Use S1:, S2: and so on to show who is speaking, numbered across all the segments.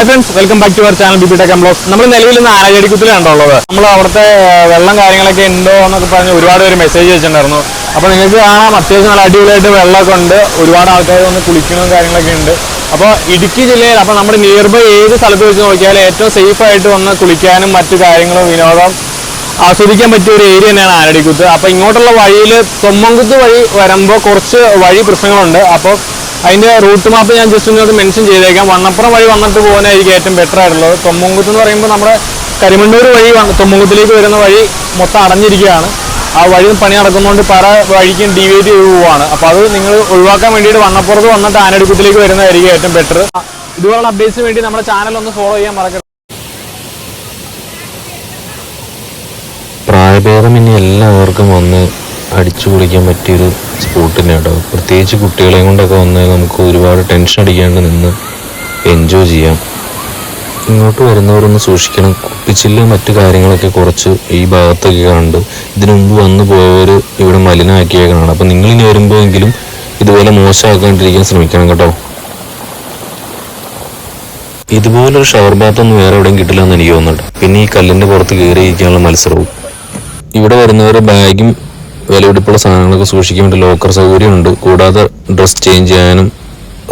S1: Hi friends welcome back to our channel B B tech blogs നമ്മൾ നിലവിൽ ഇന്ന് ആനചടിക്കുത്തിലാണ് ഉള്ളത്. നമ്മൾ അവിടുത്തെ വെള്ളം കാര്യങ്ങളൊക്കെ ഉണ്ടോ എന്നൊക്കെ പറഞ്ഞ് ഒരുപാട് പേര് മെസ്സേജ് വെച്ചിട്ടുണ്ടായിരുന്നു അപ്പോൾ നിങ്ങൾക്ക് കാണാം അത്യാവശ്യം നല്ല അടിപൊളിയായിട്ട് വെള്ളമൊക്കെ ഉണ്ട്. ഒരുപാട് ആൾക്കാർ വന്ന് കുളിക്കണം കാര്യങ്ങളൊക്കെ ഉണ്ട്. അപ്പോൾ ഇടുക്കി ജില്ലയിൽ അപ്പോൾ നമ്മുടെ നിയർ ബൈ ഏത് സ്ഥലത്ത് വെച്ച് നോക്കിയാലും ഏറ്റവും സേഫ് ആയിട്ട് വന്ന് കുളിക്കാനും മറ്റു കാര്യങ്ങളും വിനോദം ആസ്വദിക്കാൻ പറ്റിയ ഒരു ഏരിയ തന്നെയാണ് ആനടിക്കുത്ത്. അപ്പോൾ ഇങ്ങോട്ടുള്ള വഴിയിൽ തൊമ്മൻകുത്ത് വഴി വരുമ്പോൾ കുറച്ച് വഴി പ്രശ്നങ്ങളുണ്ട്. അപ്പോൾ അതിന്റെ റൂട്ട് മാപ്പ് ഞാൻ ജസ്റ്റ് ഒന്ന് മെൻഷൻ ചെയ്തേക്കാം. വണ്ണപ്പുറം വഴി വന്നിട്ട് പോകാനായിരിക്കും ഏറ്റവും ബെറ്റർ ആയിട്ടുള്ളത്. തൊമ്മുങ്കുത്ത് എന്ന് പറയുമ്പോൾ നമ്മുടെ കരിമണ്ണൂർ വഴി വന്ന് തൊമ്മൻകുത്തിലേക്ക് വരുന്ന വഴി മൊത്തം അടഞ്ഞിരിക്കുകയാണ്. ആ വഴി പണി നടക്കുന്നതുകൊണ്ട് പല വഴിക്കും ഡിവൈറ്റ് ചെയ്ത് പോവുകയാണ് അപ്പോൾ അത് നിങ്ങൾ ഒഴിവാക്കാൻ വേണ്ടിയിട്ട് വണ്ണപ്പുറത്ത് വന്നിട്ട് ആനടുക്കത്തിലേക്ക് വരുന്നതായിരിക്കും ഏറ്റവും ബെറ്റർ ഇതുപോലുള്ള അപ്ഡേറ്റ്സിന് വേണ്ടി നമ്മുടെ ചാനൽ ഒന്ന് ഫോളോ ചെയ്യാൻ മറക്കരുത്.
S2: പ്രായഭേദമിനി എല്ലാവർക്കും വന്ന് അടിച്ചു പൊളിക്കാൻ പറ്റിയൊരു സ്പോട്ട് തന്നെയാണ് കേട്ടോ പ്രത്യേകിച്ച് കുട്ടികളെയും കൊണ്ടൊക്കെ വന്ന് നമുക്ക് ഒരുപാട് ടെൻഷൻ അടിക്കാണ്ട് നിന്ന് എൻജോയ് ചെയ്യാം. ഇങ്ങോട്ട് വരുന്നവരൊന്ന് സൂക്ഷിക്കണം. കുപ്പിച്ചില്ലും മറ്റു കാര്യങ്ങളൊക്കെ കുറച്ച് ഈ ഭാഗത്തൊക്കെ കാണുണ്ട് ഇതിനു മുമ്പ് വന്നു പോയവർ ഇവിടെ മലിനമാക്കിയേക്കാണ് അപ്പം നിങ്ങളിനി വരുമ്പോഴെങ്കിലും ഇതുപോലെ മോശമാക്കാണ്ടിരിക്കാൻ ശ്രമിക്കണം കേട്ടോ. ഇതുപോലൊരു ഷവർ ബാത്ത് ഒന്നും വേറെ എവിടെയും കിട്ടില്ല എന്ന് എനിക്ക് തോന്നുന്നുണ്ട്. പിന്നെ ഈ കല്ലിന്റെ പുറത്ത് കയറി ഇരിക്കാനുള്ള മത്സരവും. ഇവിടെ വരുന്നവരെ ബാഗും വിലപിടിപ്പുള്ള സാധനങ്ങളൊക്കെ സൂക്ഷിക്കാൻ വേണ്ടി ലോക്കർ സൗകര്യമുണ്ട്. കൂടാതെ ഡ്രസ് ചേഞ്ച് ചെയ്യാനും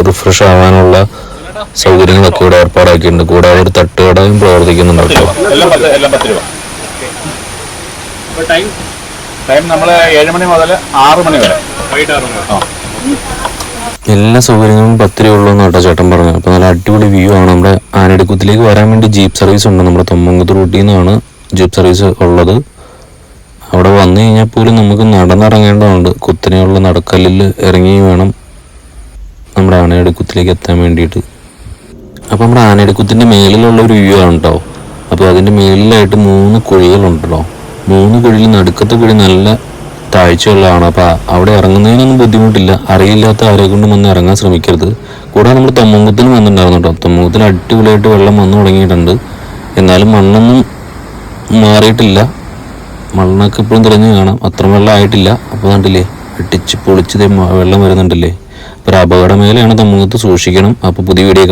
S2: റിഫ്രഷ് ആവാനുള്ള സൗകര്യങ്ങളൊക്കെ ഇവിടെ ഏർപ്പാടാക്കിയിട്ടുണ്ട്. കൂടാതെ ഒരു തട്ടുകടയും പ്രവർത്തിക്കുന്നുണ്ട്
S3: എല്ലാം
S2: സൗകര്യങ്ങളും പത്ത് രൂപ ഉള്ളൂ എന്നാട്ടോ ചേട്ടൻ പറഞ്ഞു അപ്പോൾ നല്ല അടിപൊളി വ്യൂ ആണ്. നമ്മുടെ ആനടിക്കുത്തിലേക്ക് വരാൻ വേണ്ടി ജീപ്പ് സർവീസ് ഉണ്ട്. നമ്മുടെ തൊമ്മങ്കത്ത് റൂട്ടിൽ നിന്നാണ് ജീപ്പ് സർവീസ് ഉള്ളത്. അവിടെ വന്നു കഴിഞ്ഞാൽ പോലും നമുക്ക് നടന്നിറങ്ങേണ്ടതുണ്ട്. കുത്തനെയുള്ള നടക്കല്ലിൽ ഇറങ്ങി വേണം നമ്മുടെ ആനയടിക്കുത്തിലേക്ക് എത്താൻ വേണ്ടിയിട്ട്. അപ്പോൾ നമ്മുടെ ആനയടിക്കുത്തിന്റെ മേലിലുള്ള ഒരു വ്യൂ ആണ് കേട്ടോ അപ്പോൾ അതിന്റെ മേലിലായിട്ട് മൂന്ന് കുഴികളുണ്ടല്ലോ. മൂന്ന് കുഴിയിൽ നടുക്കത്തെ കുഴി നല്ല താഴ്ചയുള്ളതാണ്. അപ്പോൾ അവിടെ ഇറങ്ങുന്നതിനൊന്നും ബുദ്ധിമുട്ടില്ല. അറിയില്ലാത്ത ആരെ കൊണ്ടും വന്ന് ഇറങ്ങാൻ ശ്രമിക്കരുത്. കൂടാതെ നമ്മൾ തൊമ്മങ്കുത്തിനും വന്നിട്ടുണ്ടായിരുന്നു കേട്ടോ തൊമ്മങ്കുത്തിൽ അടിപൊളിയായിട്ട് വെള്ളം വന്നു തുടങ്ങിയിട്ടുണ്ട്. എന്നാലും മണ്ണൊന്നും മാറിയിട്ടില്ല. മണ്ണൊക്കെ ഇപ്പോഴും തെളിഞ്ഞ് കാണാം. അത്ര വെള്ളം ആയിട്ടില്ല. അപ്പോൾ കണ്ടില്ലേ അടിച്ച് പൊളിച്ച് വെള്ളം വരുന്നുണ്ടല്ലേ. അപ്പോൾ ഒരു തമ്മുഖത്ത് സൂക്ഷിക്കണം. അപ്പോൾ പുതിയ വീഡിയോ